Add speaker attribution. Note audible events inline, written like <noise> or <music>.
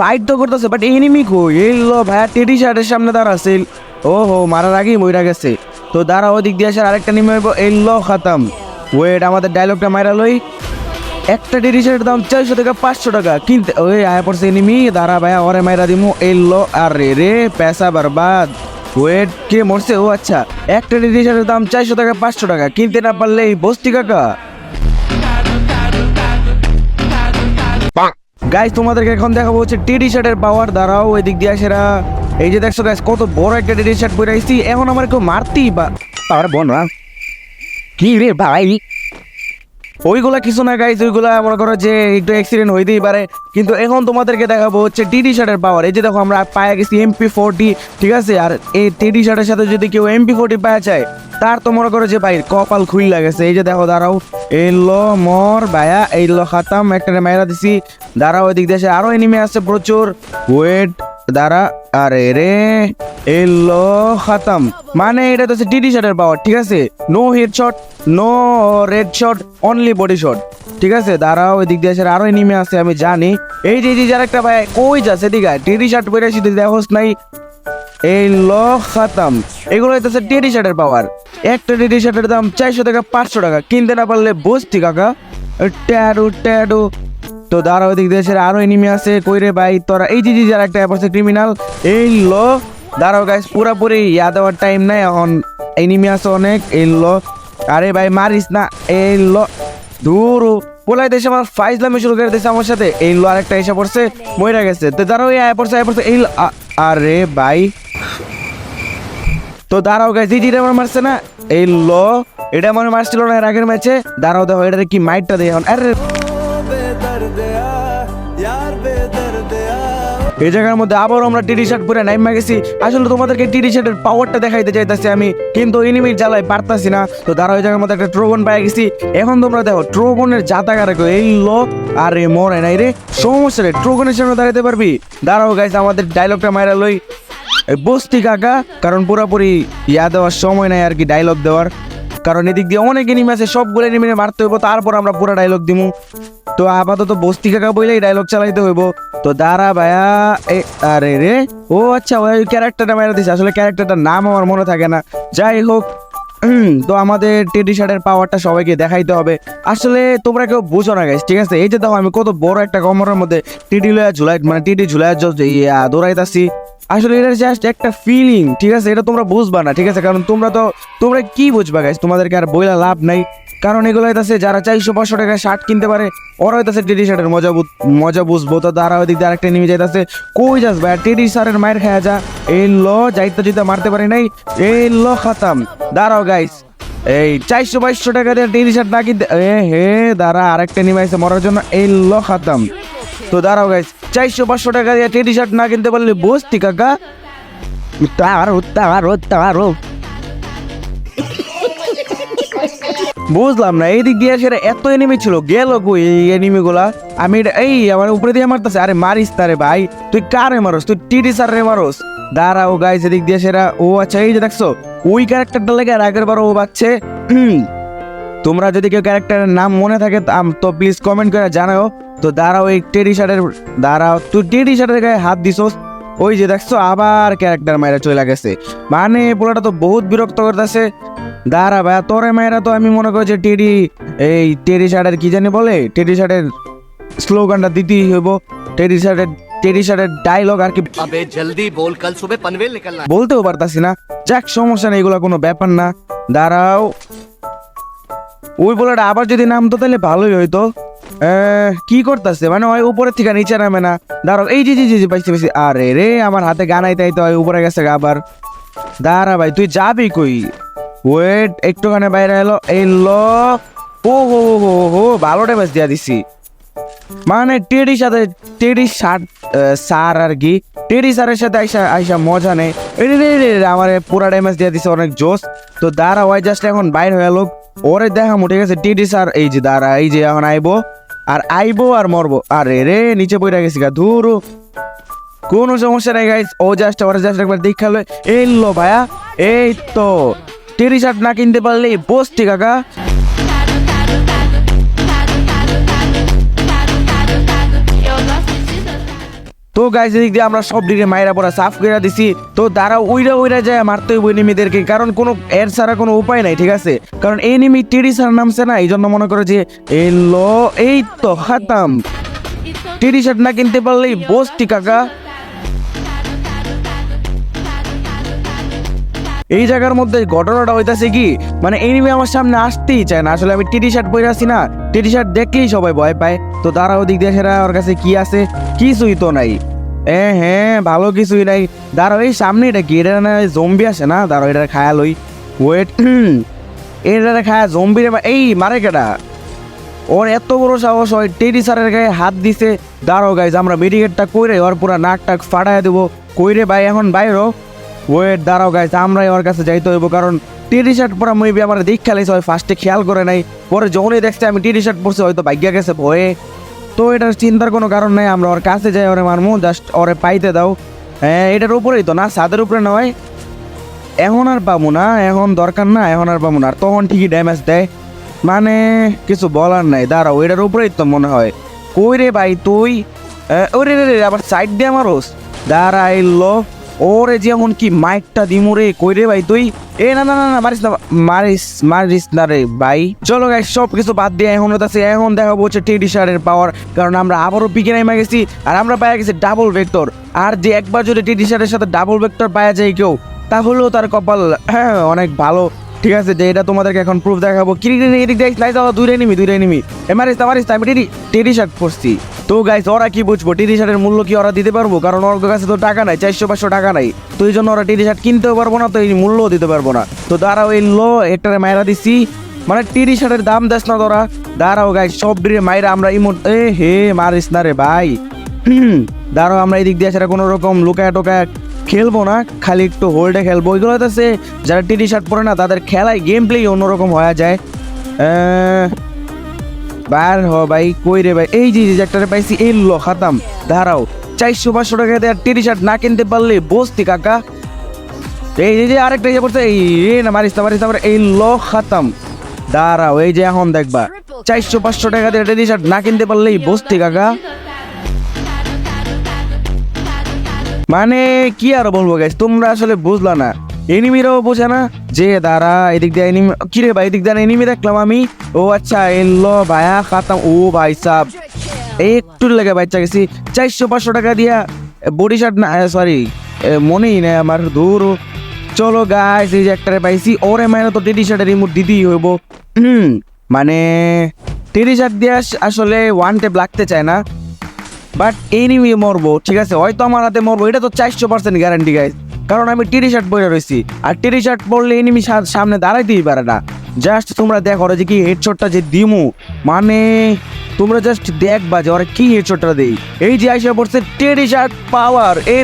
Speaker 1: Fight তো করতেছে but enemy কই? এই লো ভাইয়া টেডি শার্টের সামনে দাঁড়াচ্ছে ও হো মারার আগেই মইরা গেছে। তো দাঁড়া, ওদিক দিয়ে আসার আরেকটা নিমে হইব, এই লো খাতাম। ওয়েট আমাদের ডায়লগটা মাইরা লই। একটা টেডি শার্টের দাম চারশো টাকা, পাঁচশো টাকা। কিনতে ওই, আয়া পড়ছে এনিমি দাঁড়া ভাইয়া, ওরে মাইরা দিমু, এই লো, আর রে রে পেশা বরবাদ। ওয়েট কে মরছে? ও আচ্ছা। একটা টেডি শার্টের দাম চারশো টাকা, পাঁচশো টাকা। কিনতে না পারলে বস্তি কাকা। গাইস তোমাদেরকে এখন দেখাবো হচ্ছে টেডি শার্টের পাওয়ার দ্বারাও ওই দিক দিয়ে সেরা এই যে দেখছ গাইস কত বড় একটা টেডি শার্ট পরে আইছি। এখন আমার কেউ মারতেই বা পারব না কি রে ভাই? ওইগুলা কিছু না গাইস ওইগুলা মনে করো যে একটু অ্যাক্সিডেন্ট হইতেই পারে। কিন্তু এখন তোমাদেরকে দেখাবো হচ্ছে টিডি শার্টের পাওয়ার এই যে দেখো আমরা পায়ে গেছি এমপি ফোরটি ঠিক আছে? আর এই টিডি শার্টের সাথে যদি কেউ এমপি ফোরটি পাওয়া যায় তার তো মনে করো যে ভাই কপাল খুইলা গেছে। এই যে দেখো, দাঁড়াও। এলো মর ভায়া এইলো খাতাম, একটা মায়েরা দিছি। দাঁড়াও ওই দিক দেশে আরও এনিমে আছে প্রচুর। ওয়েট দাঁড়া, আরে রে এলো খাতাম। মানে এটা তো টিডি শার্টের পাওয়ার ঠিক আছে? No head shot no red shot only body shot ঠিক আছে? দাঁড়াও দিক দিয়ে আরও এনিমে আছে, আমি জানি। এই যে এই যে যার একটা ভাই, কই যাচ্ছে দিঘা টিডি শার্ট পরে দেখোস নাই। এই ল খাতাম। এগুলো হইতেছে টেডি শার্টের পাওয়ার একটা টেডি শার্টের দাম চারশো টাকা, পাঁচশো টাকা। কিনতে না পারলে বসতি, কাকা। ট্যাডু ট্যাডু। তো দিক দেশের আরও এনিমি আছে। কইরে ভাই, তোরা? এই যে যার একটা অ্যাপ আছে ক্রিমিনাল এই ল। দাঁড়াও গাইস পুরাপুরি ইয়া দেওয়ার টাইম নাই, এখন এনিমি আছে অনেক, এই ল। আরে ভাই, মারিস না, এই ল। দূর পোলাই দেশে আমার ফাইজলামি শুরু করে দিয়েছে আমার সাথে। এই লো আরেকটা এসে পড়ছে, মইরা গেছে। তো দাঁড়াও, এই পড়ছে আয় পড়ছে, এই আরে ভাই। তো দাঁড়াও গাইজ এই যেটা আমার মারছে না? এই ল, এটা মনে মারছিল না, এর আগের ম্যাচে। দাঁড়াও দেখো এটা কি মাইটটা দেয়? এখন আরে। এই জায়গার মধ্যে আবারও আমরা টিডি শার্ট পরে নাইমা গেছি। আসলে তোমাদেরকে টিডি শার্টের পাওয়ারটা দেখাইতে চাইতেছি আমি, কিন্তু এনিমির জ্বালায় পারতাছি না। তো দাঁড়াও, এই জায়গার মধ্যে একটা ট্রোবন পাই গেছি। এখন তোমরা দেখো ট্রোবনের জাতা রাখো এই লো, আরে মরে নাই রে। সমস্যা রে ট্রোবনের সামনে দাঁড়াতে পারবি? দাঁড়াও গাইছে আমাদের ডায়লগটা মাইরা লই। বস্তি কাকা, কারণ পুরোপুরি ইয়া দেওয়ার সময় নাই আর কি ডায়লগ দেওয়ার। কারণ এদিক দিয়ে অনেক এনিমি আছে, সবগুলো এনিমি মারতে হইব, তারপর আমরা পুরো ডায়লগ দিমু। তো আপাতত বস্তি কাকা বইলেই ডায়লগ চালাইতে হইব। তো দাঁড়া ভাইয়া, এ, আরে রে, ও আচ্ছা ওই ক্যারেক্টারটা মেরে দিছে। আসলে ক্যারেক্টারটার নাম আমার মনে থাকে না। যাই হোক তো আমাদের টেডি শার্টের পাওয়ারটা সবাইকে দেখাইতে হবে। আসলে তোমরা কেউ বুঝো না গাইস ঠিক আছে? এই যে দেখো, আমি কত বড় একটা কমরের মধ্যে টিডি লয়া ঝুলাই মানে টিডি ঝুলাই দৌড়াইতাছি। আসলে এটা জাস্ট একটা ফিলিং ঠিক আছে? এটা তোমরা বুঝবা না, ঠিক আছে? কারণ তোমরা তো তোমরা কি বুঝবা গাইস তোমাদেরকে আর বইলা লাভ নাই। কারণ এগুলো হইতাছে, যারা চারশো পাঁচশো টাকা শার্ট কিনতে পারে, ওরা হইতাছে টেডি শার্টের মজা মজা বুঝব। তো তারা ওই দিক দিয়ে আরেকটা নেমে যাইতাছে, কই যাস ভাই? টেডি শার্টের মায়ের খায়া যা। এই ল, যাইতে যেতে মারতে পারি নাই। এই ল, খাতাম। দাঁড়াও গাইস এই চারশো বাইশশো টাকা দিয়ে টেডি শার্ট না কিনতে এ হে, দাঁড়া, আরেকটা নেমে আসছে মরার জন্য। এই ল, খাতাম। তো দাঁড়াও গাইস চারশো পাঁচশো টাকা দিয়ে টেডি শার্ট না কিনতে পারলে বসতি কাকা। তারো তারো তারো। বুঝলাম না এই দিক দিয়ে সেটা এত এনিমি ছিল, গেল কই এই এনিমি গুলা? আমি এই আমার উপরে দিয়ে মারতেছে, আরে মারিস তারে ভাই। তুই কারে মারোস? তুই টিডি স্যার রে মারোস। দাঁড়াও গাইস এদিক দিয়ে সেরা ও আচ্ছা এই যে দেখছ, ওই ক্যারেক্টারটা লেগে আর আগের বার ও বাচ্চে তোমরা যদি কেউ ক্যারেক্টারের নাম মনে থাকে তো প্লিজ কমেন্ট করে জানাও। তো দাঁড়াও এই টেডি শার্টের দাঁড়াও তুই টেডি শার্টের গায়ে হাত দিছোস? ওই যে দেখছ আবার ক্যারেক্টার মায়েরা চলে গেছে। মানে পোলাটা তো বহুত বিরক্ত করতেছে। দাঁড়া ভাই তোরে মায়েরা তো আমি মনে করি যে টেডি এই টেডি শার্টের কি জানি বলে? টেডি শার্টের স্লোগানটা দিতেই হইব। টেডি শার্টের টেডি শার্টের ডায়লগ আর কি
Speaker 2: জলদি বল কাল সুবে পানভেল নিকলনা
Speaker 1: বলতেও পারতাছি না। যাক সমস্যা নেই এগুলো কোনো ব্যাপার না। দাঁড়াও। ওই বলাটা আবার যদি নামতো তাহলে ভালোই হইতো। কি করতেছে? মানে ওই উপরের থেকে নিচে নামে না। দাঁড়াও, এই যে জি জি জি পাইছি পাইছি। আরে রে, আমার হাতে গানাইতে আইতে হয় উপরে গেছে আবার। দাঁড়া ভাই, তুই যাবি কই? ওয়েট একটুখানে বাইরে এলো এলো। ও হো হো হো হো ভালো ড্যামেজ দিয়া দিছি। মানে টেডি সাথে, টেডি শার্ট সার আর কি। টেডি সারের সাথে আইসা আইসা মজা নেই। আমার পুরা ড্যামেজ দিয়ে দিছে অনেক জোস তো দাঁড়া, ওই জাস্ট এখন বাইর হয়ে লোক ওরে দেখা মুঠে গেছে টিটি স্যার এই যে দাঁড়া, এই যে এখন আইবো, আর আইবো আর মরবো। আরে রে, নিচে পড়ে গেছি গা, ধুর। কোনো সমস্যা নাই গাইস ও জাস্ট ওরে জাস্ট একবার দেখাল এই লো ভাইয়া এই তো টিডি শার্ট না কিনতে পারলে বসটি কাকা। তো গাইজ এদিক দিয়ে আমরা সব দিকে মায়েরা পড়া সাফ করে দিছি। তো তারা ওইরা ওইরা যায় মারতে হইব এনিমিদেরকে, কারণ কোনো এর ছাড়া কোনো উপায় নাই, ঠিক আছে? কারণ এনিমি টিডি স্যার নামছে না এই জন্য মনে করে যে, এলো, এই তো খাতাম টিডি শার্ট না কিনতে পারলেই বসটি কাকা। এই জায়গার মধ্যে ঘটনাটা হইতাছে কি মানে এনিমি আমার সামনে আসতেই চায় না, আসলে আমি টি শার্ট পরে আছি না। টি শার্ট দেখলেই সবাই ভয় পায়। তো তারা ওদিক দিয়ে ওর কাছে কি আছে? কিছুই তো নাই। এ হ্যাঁ ভালো কিছুই নাই। দাঁড়ো, এই সামনে এটা কি? এটা না জম্বি আসে না? দাঁড়ো এটা খায়া লই। ওয়েট এটা খায়া জম্বি রে এই, মারে কেটা ওর এত বড় সাহস হয় টেডি স্যারের গায়ে হাত দিছে। দাঁড়ো গাইজ আমরা মেডিকেটটা কইরে ওর পুরো নাক টাক ফাটায় দেবো। কইরে ভাই, এখন বাইরো ওয়েট দাঁড়াও গাইজ আমরাই ওর কাছে যাইতে হইব, কারণ টি শার্ট পরা মেবি আমার দিক খেলাইছে হয় ফার্স্টে খেয়াল করে নাই, পরে যখনই দেখছে আমি টি শার্ট পরছি, হয়তো ভাগ্যা গেছে, ভয়ে। তো এটার চিন্তার কোনো কারণ নাই, আমরা ওর কাছে যাই, ওরে মারমু জাস্ট ওরে পাইতে দাও। হ্যাঁ এটার উপরেই তো না, ছাদের উপরে নয়। এখন আর পাবো না, এখন দরকার না, এখন আর পাবো না, আর তখন ঠিকই ড্যামেজ দেয়। মানে কিছু বলার নাই, দাঁড়াও, এটার উপরেই তো মনে হয়। কই রে ভাই তুই? ওরে রে রে, আবার সাইড দিয়ে আমার মারোস দাঁড়াইলো ওরে যেমন কি মাইকটা দিমু রে, কই রে ভাই তুই? এ, না না না না, মারিস না, মারিস মারিস না রে ভাই। চলো গাই সব কিছু বাদ দিয়ে এখন হচ্ছে এখন দেখাবো হচ্ছে টেডি শার্টের পাওয়ার কারণ আমরা আবারও পিকে নেমে গেছি, আর আমরা পাই গেছি ডাবল ভেক্টর আর যে একবার যদি টেডি শার্টের সাথে ডাবল ভেক্টর পাওয়া যায় কেউ, তাহলেও তার কপাল হ্যাঁ অনেক ভালো। ঠিক আছে যে এটা তোমাদেরকে এখন প্রুফ দেখাবো। কি এদিক দিয়ে স্লাইস দাও দুইটা নিমি দুইটা নিমি এ মারিস তা মারিস আমি টেডি টেডি শার্ট পরছি। তো গাইস ওরা কি বুঝব টেডি শার্টের মূল্য কি ওরা দিতে পারব? কারণ ওর কাছে তো টাকা নাই চারশো পাঁচশো টাকা নাই। তো এই জন্য ওরা টেডি শার্ট কিনতেও পারব না তো এই মূল্যও দিতে পারব না। তো দাঁড়াও এই লো একটারে মায়েরা দিছি। মানে টেডি শার্টের দাম দেস না তোরা। দাঁড়াও গাইস সব ডিরে মায়েরা আমরা ইমোট এ হে মারিস না রে ভাই। হুম, <clears throat> দাঁড়াও আমরা এই দিক দিয়ে সেটা কোনো রকম লুকায় টোকায় খেলব না, খালি একটু হোল্ডে খেলব। ওইগুলো হচ্ছে যারা টি শার্ট পরে না, তাদের খেলায় গেম প্লেই অন্যরকম হয়ে যায়। বার হ ভাই, কই রে ভাই? এই যে একটারে পাইছি, এই লো, খাতাম। দাঁড়াও, চারশো পাঁচশো টাকা দিয়ে টি শার্ট না কিনতে পারলে বসতি কাকা। এই যে- আরেকটা ইয়ে পড়ছে এই না, মারিস না, মারিস এই লো, খাতাম। দাঁড়াও, এই যে এখন দেখবা, চারশো পাঁচশো টাকা দিয়ে টি শার্ট না কিনতে পারলেই বসতি কাকা। মানে কি আর বলব গাইস তোমরা আসলে বুঝলা না। এনিমিরাও বোঝে না, যে দাঁড়া, এদিক দিয়ে এনিমি কি রে ভাই, এদিক দিয়ে এনিমি দেখলাম আমি। ও আচ্ছা এলো ভাইয়া, খাতাম। ও ভাই সাব, একটু লেগে বাচ্চা গেছি। চারশো পাঁচশো টাকা দিয়া বডি শার্ট না সরি মনেই নেই আমার, দূর। চলো গাইস এই যে একটারে পাইছি, ওরে মানে তো টেডি শার্টের রিমোট দিতেই হইব। মানে টেডি শার্ট দিয়ে আসলে ওয়ান টেপ লাগতে চায় না। বাট এনিমি মরবো, ঠিক আছে? হয়তো আমার হাতে মরবো, এটা তো চারশো পার্সেন্ট গ্যারান্টি গাইজ কারণ আমি টি শার্ট পরে রয়েছি। আর টি শার্ট পরলে এনিমি সামনে দাঁড়াইতেই পারে না। জাস্ট তোমরা দেখো যে কি হেডশটটা যে দিমু। মানে তোমরা জাস্ট দেখবা যে ওরা কি হেডশটটা দেই এই যে আইসা পড়ছে টেডি শার্ট পাওয়ার এই